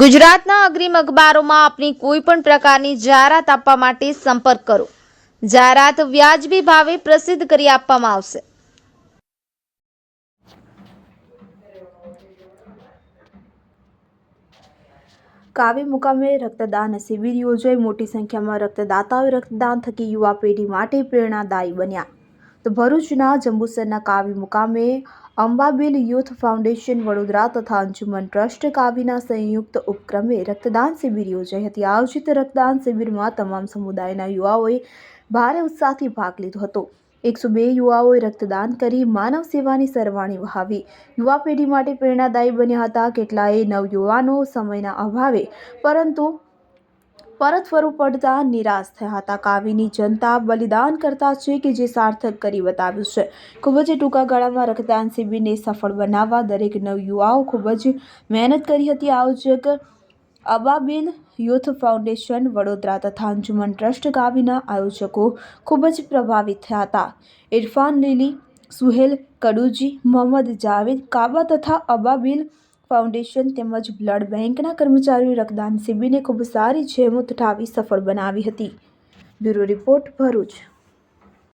ગુજરાતના અગ્રીમ અખબારોમાં આપની કોઈ પણ પ્રકારની જાહેરાત આપવા માટે સંપર્ક કરો. જાહેરાત વ્યાજબી ભાવે પ્રસિદ્ધ કરી આપવામાં આવશે. કાવી મુકામે રક્તદાન શિબિર યોજાઈ મોટી સંખ્યામાં રક્તદાતાઓએ રક્તદાન થકી યુવા પેઢી માટે પ્રેરણાદાયી બન્યા. તો ભરૂચના જંબુસરના કાવી મુકામે અંબાબેલ યુથ ફાઉન્ડેશન વડોદરા તથા અંજુમન ટ્રસ્ટ કાવીના સંયુક્ત ઉપક્રમે રક્તદાન શિબિર યોજાઈ હતી. આયોજિત રક્તદાન શિબિરમાં તમામ સમુદાયના યુવાઓએ ભારે ઉત્સાહથી ભાગ લીધો હતો. એકસો બે યુવાઓએ રક્તદાન કરી માનવ સેવાની સરવાણી વહાવી. યુવા પેઢી માટે પ્રેરણાદાયી બન્યા હતા. કેટલાય નવયુવાનો સમયના અભાવે પરંતુ પરત ફરવું પડતા નિરાશ થયા હતા. કાવીની જનતા બલિદાન કરતા છે કે જે સાર્થક કરી બતાવ્યું છે. ખૂબ જ ટૂંકા ગાળામાં રક્તદાન શિબિરને સફળ બનાવવા દરેક નવયુવાઓ ખૂબ જ મહેનત કરી હતી. આયોજક અબાબિલ યુથ ફાઉન્ડેશન, વડોદરા તથા અંજુમન ટ્રસ્ટ કાવીના આયોજકો ખૂબ જ પ્રભાવિત થયા હતા. ઇરફાન લીલી, સુહેલ કડુજી, મોહમ્મદ જાવેદ, કાબા તથા અબાબિલ ફાઉન્ડેશન તેમજ બ્લડ બેંકના કર્મચારીઓ રક્તદાન શિબિરને ખૂબ સારી જેમત ઉઠાવી સફળ બનાવી હતી. Bureau report Bharuch.